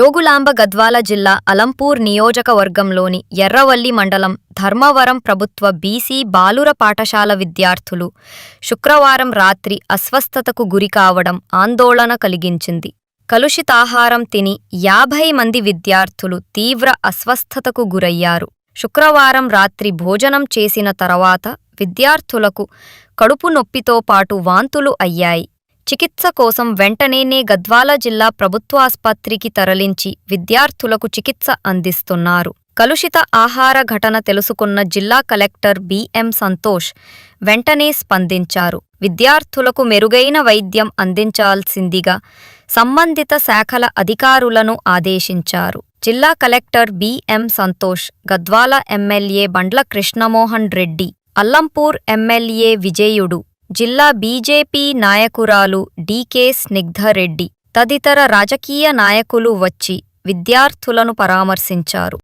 జోగులాంబ గద్వాల జిల్లా అలంపూర్ నియోజకవర్గంలోని ఎర్రవల్లి మండలం ధర్మవరం ప్రభుత్వ బీసీ బాలుర పాఠశాల విద్యార్థులు శుక్రవారం రాత్రి అస్వస్థతకు గురికావడం ఆందోళన కలిగించింది. కలుషితాహారం తిని యాభై మంది విద్యార్థులు తీవ్ర అస్వస్థతకు గురయ్యారు. శుక్రవారం రాత్రి భోజనం చేసిన తర్వాత విద్యార్థులకు కడుపు నొప్పితో పాటు వాంతులు అయ్యాయి. చికిత్స కోసం వెంటనేనే గద్వాల జిల్లా ప్రభుత్వాస్పత్రికి తరలించి విద్యార్థులకు చికిత్స అందిస్తున్నారు. కలుషిత ఆహార ఘటన తెలుసుకున్న జిల్లా కలెక్టర్ బిఎం సంతోష్ వెంటనే స్పందించారు. విద్యార్థులకు మెరుగైన వైద్యం అందించాల్సిందిగా సంబంధిత శాఖల అధికారులను ఆదేశించారు. జిల్లా collector BM Santosh Gadwal MLA Bandla Krishnamohan Reddy Alampur MLA Vijayudu జిల్లా బీజేపీ నాయకురాలు డీకే స్నిగ్ధరెడ్డి తదితర రాజకీయ నాయకులు వచ్చి విద్యార్థులను పరామర్శించారు.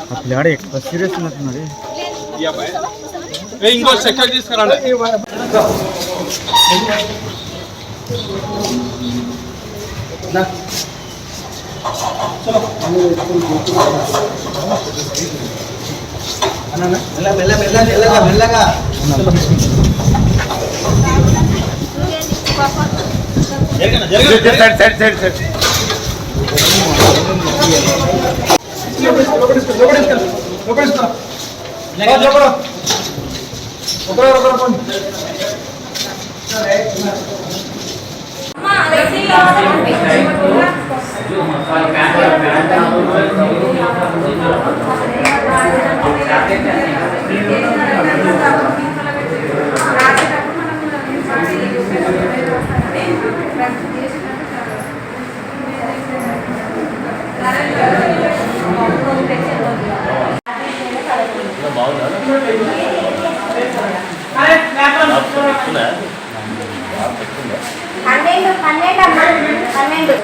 ఆ పిల్లాడు ఎక్కువ సీరియస్ ఉన్నట్టున్నాడు ఏ, ఇంకో చక్కెర తీసుకురండి సైడ్ సైడ్ సైడ్ సైడ్ పన్నెండు పన్నెండు అమ్మా పన్నెండు.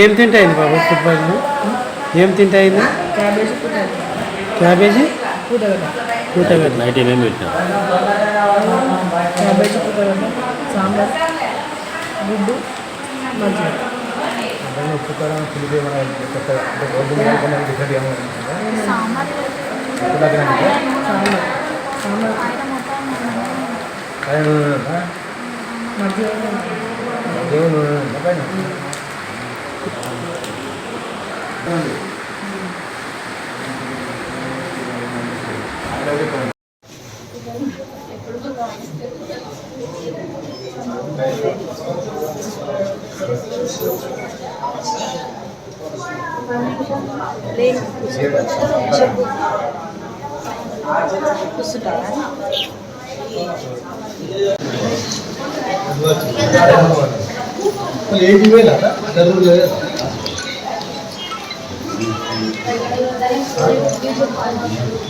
ఏం తింటాయింది బాబు ఫుడ్ పాయిజన్ ఏం తింటాయింది? క్యాబేజీ కూటగడ్డ కూటగడ్డ నైట్ ఏమేమి పెట్టినా క్యాబేజీ పుట్టగడ్డ సాంబార్. గుడ్డు. మంచిగా. సాంబార్.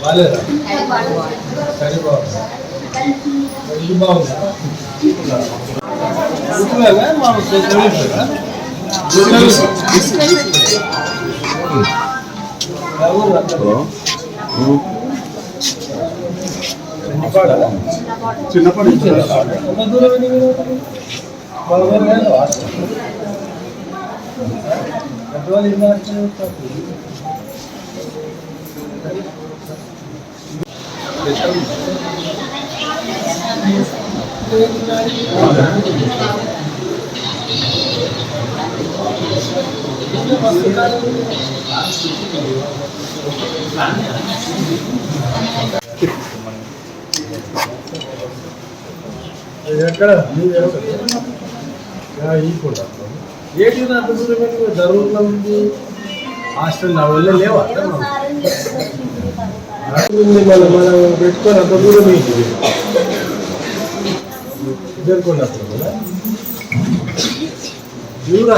బాగాలేదా సరే బాగుంది ఇది బాగుంది గుర్తులేదా మా తెలియదా చిన్నప్పటి నుంచి ఎంత దూరం ఎన్ని కిలోమీటర్లు? పదమూడు చిన్నప్పటి పెద్దవాళ్ళు ఎన్ని ఎక్కడ? ఈ కూడా ఏంటి అభిప్రాయం జరుగుతూ హాస్టల్ నా వల్ల లేవా మనం. మనం అంత దూరం ఏంటి? దూరా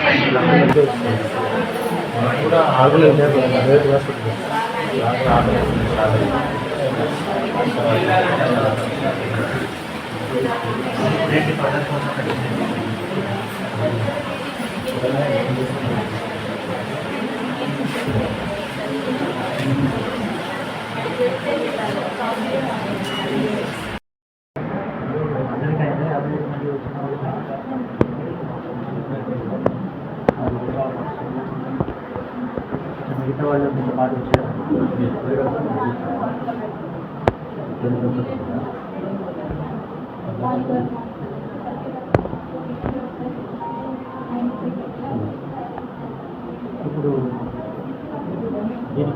కొన్నప్పుడు కదా ఇవ్వరా మిగతా వాళ్ళు మీతో పాటు వచ్చారు ఇప్పుడు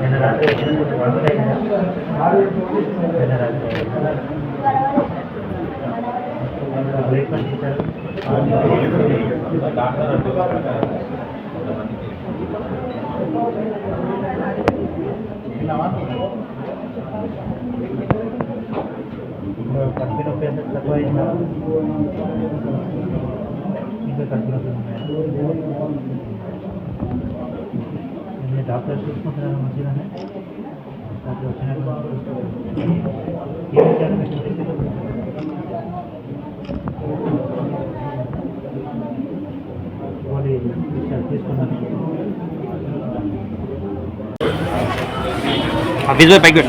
నిన్న రాత్రి వచ్చినందుకు వందలైందా? నిన్న రాత్రి బ్రేక్ఫాస్ట్ ఇచ్చారు కడుపు నొప్పి ఎంత తక్కువ అయిందా ఇంకా కడుపు నొప్పి ఉన్నాయా మీ డాక్టర్ చూసుకుంటున్నారు మంచిగానే డాక్టర్ తీసుకున్నాను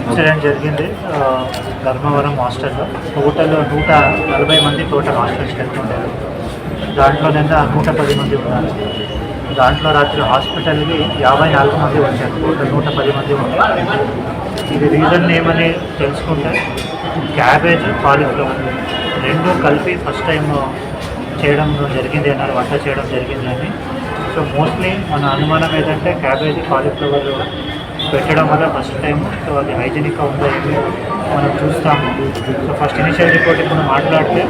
ఇన్సిడెంట్ జరిగింది ధర్మవరం హాస్టల్లో టోటల్ నూట నలభై మంది టోటల్ హాస్టల్ స్ట్రెంత్ ఉండేది దాంట్లో నిన్న నూట పది మంది ఉన్నారు. దాంట్లో రాత్రి హాస్పిటల్కి యాభై నాలుగు మంది వచ్చారు. టోటల్ నూట పది మంది ఉన్నారు. ఇది రీజన్ ఏమని తెలుసుకుంటే క్యాబేజ్ కాలీఫ్లవర్ రెండు కలిపి ఫస్ట్ టైం చేయడం జరిగింది అన్నారు వంట చేయడం జరిగిందని. సో మోస్ట్లీ మన అనుమానం ఏంటంటే క్యాబేజీ కాలీఫ్లవర్ పెట్టడం వల్ల ఫస్ట్ టైం సో అది హైజీనిక్గా ఉందో ఏమి మనం చూస్తాము. సో ఫస్ట్ ఇనిషియల్ రిపోర్ట్ ఇప్పుడు మాట్లాడితే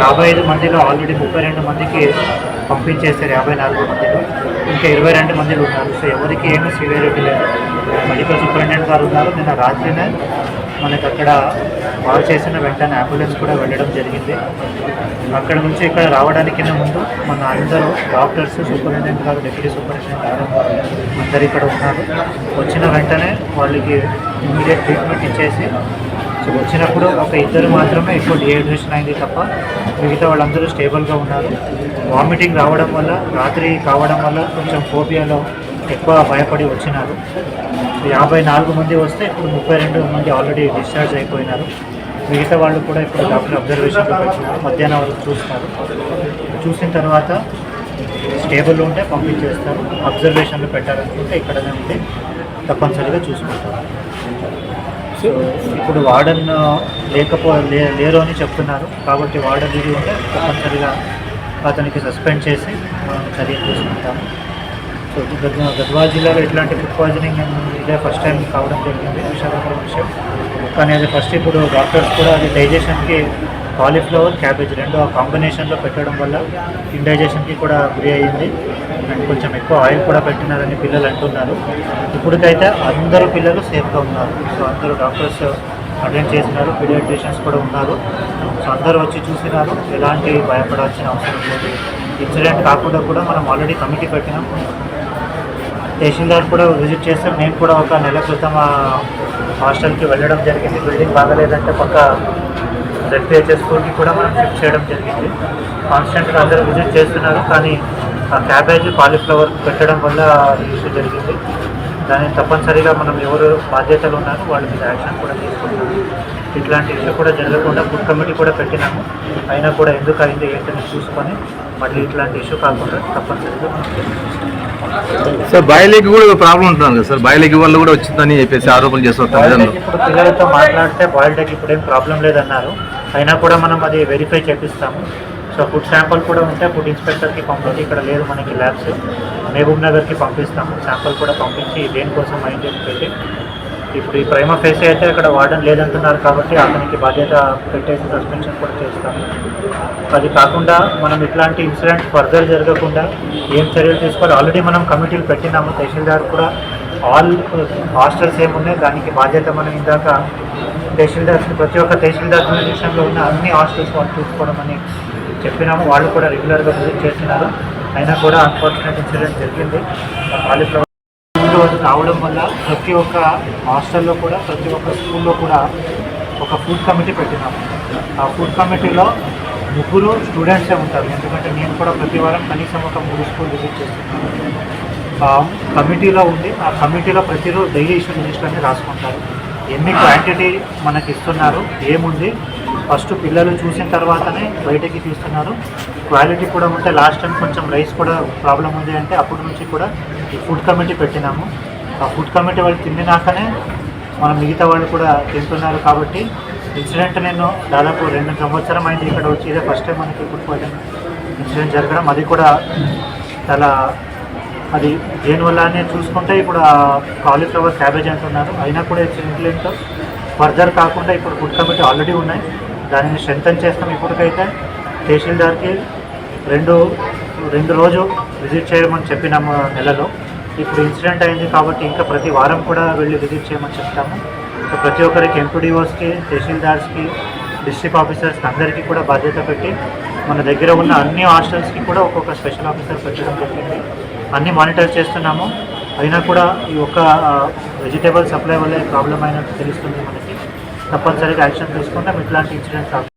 యాభై ఐదు మందిలో ఆల్రెడీ ముప్పై రెండు మందికి పంపించేశారు యాభై నాలుగు మందిలో ఇంకా ఇరవై రెండు మందిలు ఉన్నారు. సో ఎవరికి ఏమీ సివియరిటీ లేదు. మెడికల్ సూపరింటెండెంట్ గారు ఉన్నారు. నిన్న రాత్రినే మనకి అక్కడ కాల్ చేసిన వెంటనే అంబులెన్స్ కూడా వెళ్ళడం జరిగింది. అక్కడ నుంచి ఇక్కడ రావడానికి ముందు మన అందరూ డాక్టర్స్ సూపరింటెండెంట్ గారు డిప్యూటీ సూపరింటెండెంట్ గారు అందరు ఇక్కడ ఉన్నారు. వచ్చిన వెంటనే వాళ్ళకి ఇమీడియట్ ట్రీట్మెంట్ ఇచ్చేసి సో వచ్చినప్పుడు ఒక ఇద్దరు మాత్రమే ఎక్కువ డిహైడ్రేషన్ అయింది తప్ప మిగతా వాళ్ళందరూ స్టేబుల్గా ఉన్నారు. వామిటింగ్ రావడం వల్ల రాత్రి కావడం వల్ల కొంచెం ఫోబియాలో ఎక్కువ భయపడి వచ్చినారు. యాభై నాలుగు మంది వస్తే ఇప్పుడు ముప్పై రెండు మంది ఆల్రెడీ డిశ్చార్జ్ అయిపోయినారు. మిగతా వాళ్ళు కూడా ఇప్పుడు డాక్టర్ అబ్జర్వేషన్లో మధ్యాహ్నం వరకు చూస్తారు. చూసిన తర్వాత స్టేబుల్ ఉంటే పంపించేస్తారు. అబ్జర్వేషన్లో పెట్టాలనుకుంటే ఇక్కడనే ఉంటే తప్పనిసరిగా చూసుకుంటారు. ఇప్పుడు వార్డన్ లేకపో లే లేరు అని చెప్తున్నారు. కాబట్టి వార్డన్ ఇది ఉంటే తప్పనిసరిగా అతనికి సస్పెండ్ చేసి మనం చర్యలు తీసుకుంటాము. సో గద్వా గద్వాల జిల్లాలో ఇట్లాంటి ఫుడ్ పాయిజనింగ్ ఇదే ఫస్ట్ టైం కావడం జరిగింది విశాఖపట్నం విషయం. కానీ అది ఫస్ట్ ఇప్పుడు డాక్టర్స్ కూడా అది డైజెషన్కి కాలీఫ్లవర్ క్యాబేజ్ రెండు ఆ కాంబినేషన్లో పెట్టడం వల్ల ఇండైజెషన్కి కూడా గురి అయ్యింది. అండ్ కొంచెం ఎక్కువ ఆయిల్ కూడా పెట్టినారని పిల్లలు అంటున్నారు. ఇప్పటికైతే అందరూ పిల్లలు సేఫ్గా ఉన్నారు. సో అందరూ డాక్టర్స్ అటెండ్ చేసినారు పీడియాట్రిషియన్స్ కూడా ఉన్నారు. సో అందరూ వచ్చి చూసినారు. ఎలాంటి భయపడాల్సిన అవసరం లేదు. ఇన్సిడెంట్ కాకుండా కూడా మనం ఆల్రెడీ కమిటీ పెట్టినాం. తహసీల్దార్ కూడా విజిట్ చేస్తాం మేము కూడా ఒక నెల క్రితం హాస్టల్కి వెళ్ళడం జరిగింది. బిల్డింగ్ బాగలేదంటే పక్క జెడ్పిహెచ్ఎస్ స్కూల్కి కూడా మనం షిఫ్ట్ చేయడం జరిగింది. కాన్స్టెంట్గా అందరూ విజిట్ చేస్తున్నారు కానీ ఆ క్యాబేజ్ కాలీఫ్లవర్ పెట్టడం వల్ల ఇష్యూ జరిగింది. దాన్ని తప్పనిసరిగా మనం ఎవరు బాధ్యతలు ఉన్నారో వాళ్ళ మీద యాక్షన్ కూడా తీసుకుంటాము ఇట్లాంటి ఇష్యూ కూడా జరగకుండా ఫుడ్ కమిటీ కూడా పెట్టినాము. అయినా కూడా ఎందుకు అయింది ఏంటని చూసుకొని మళ్ళీ ఇట్లాంటి ఇష్యూ కాకుండా తప్పనిసరిగా. సార్ బాయిలకి కూడా ప్రాబ్లం ఉంటున్నాను కదా సార్. బాయిలకి వల్ల కూడా వచ్చిందని చెప్పేసి ఆరోపణలు చేస్తారు ఇప్పుడు పిల్లలతో మాట్లాడితే బాయిల్డ్ ఎగ్ ఇప్పుడు ఏం ప్రాబ్లం లేదన్నారు. అయినా కూడా మనం అది వెరిఫై చేపిస్తాము. సో ఫుడ్ శాంపుల్ కూడా ఉంటే ఫుడ్ ఇన్స్పెక్టర్కి పంపించి ఇక్కడ లేదు మనకి ల్యాబ్స్ మహబూబ్ నగర్కి పంపిస్తాము. శాంపుల్ కూడా పంపించి దేనికోసం అయింది అని పెట్టి. ఇప్పుడు ఈ ప్రైమ ఫేస్ అయితే అక్కడ వార్డెన్ లేదంటున్నారు కాబట్టి అతనికి బాధ్యత పెట్టేసి సస్పెన్షన్ కూడా చేస్తాము. అది కాకుండా మనం ఇట్లాంటి ఇన్సిడెంట్ ఫర్దర్ జరగకుండా ఏం చర్యలు తీసుకోవాలి? ఆల్రెడీ మనం కమిటీలు పెట్టినాము. తహసీల్దార్ కూడా ఆల్ హాస్టల్స్ ఏమున్నాయి దానికి బాధ్యత మనం ఇందాక తహసీల్దార్ ప్రతి ఒక్క తహసీల్దార్ విషయంలో ఉన్న అన్ని హాస్టల్స్ వాళ్ళు చూసుకోవడం అని చెప్పినాము. వాళ్ళు కూడా రెగ్యులర్గా విజిట్ చేస్తున్నారు. అయినా కూడా అన్ఫార్చునేట్ ఇన్సిడెంట్ జరిగింది. కాలీఫ్లవర్ రావడం వల్ల ప్రతి ఒక్క హాస్టల్లో కూడా ప్రతి ఒక్క స్కూల్లో కూడా ఒక ఫుడ్ కమిటీ పెట్టినాము. ఆ ఫుడ్ కమిటీలో ముగ్గురు స్టూడెంట్సే ఉంటారు. ఎందుకంటే నేను కూడా ప్రతి వారం కనీసం ఒక మూడు స్కూల్ విజిట్ చేస్తున్నాను. కమిటీలో ఉంది ఆ కమిటీలో ప్రతిరోజు డైలీ ఇష్యూ లిస్ట్ అన్ని రాసుకుంటారు. ఎన్ని క్వాంటిటీ మనకి ఇస్తున్నారు ఏముంది ఫస్ట్ పిల్లలు చూసిన తర్వాతనే బయటకి తీస్తున్నారు. క్వాలిటీ కూడా ఉంటే లాస్ట్ టైం కొంచెం రైస్ కూడా ప్రాబ్లం ఉంది అంటే అప్పటి నుంచి కూడా ఈ ఫుడ్ కమిటీ పెట్టినాము. ఆ ఫుడ్ కమిటీ వాళ్ళు తిండినాకనే మన మిగతా వాళ్ళు కూడా తింటున్నారు కాబట్టి ఇన్సిడెంట్ నేను దాదాపు రెండు సంవత్సరం అయింది ఇక్కడ వచ్చి ఇదే ఫస్ట్ టైం మనకి ఫుడ్ పాయిజన్ ఇన్సిడెంట్ జరగడం. అది కూడా చాలా అది దేనివల్లనే చూసుకుంటే ఇప్పుడు కాలీఫ్లవర్ క్యాబేజ్ అంటున్నారు అయినా కూడా ఇన్సిడెంట్ ఫర్దర్ కాకుండా ఇప్పుడు ఫుడ్ కమిటీ ఆల్రెడీ ఉన్నాయి. దానిని స్ట్రెంగ్తన్ చేస్తాం ఇప్పటికైతే. తహసీల్దార్కి రెండు రెండు రోజు విజిట్ చేయమని చెప్పినాము నెలలో. ఇప్పుడు ఇన్సిడెంట్ అయింది కాబట్టి ఇంకా ప్రతి వారం కూడా వెళ్ళి విజిట్ చేయమని చెప్తాము. సో ప్రతి ఒక్కరికి ఎంపీడీఓస్కి తహసీల్దార్స్కి డిస్ట్రిక్ట్ ఆఫీసర్స్కి అందరికీ కూడా బాధ్యత పెట్టి మన దగ్గర ఉన్న అన్ని హాస్టల్స్కి కూడా ఒక్కొక్క స్పెషల్ ఆఫీసర్ పెట్టడం జరిగింది. అన్నీ మానిటర్ చేస్తున్నాము. అయినా కూడా ఈ ఒక్క వెజిటేబుల్ సప్లై వల్లే ప్రాబ్లం అయినట్టు తెలుస్తుంది మనకి. తప్పనిసరిగా యాక్షన్ తీసుకుంటాం ఇట్లాంటి ఇన్సిడెంట్స్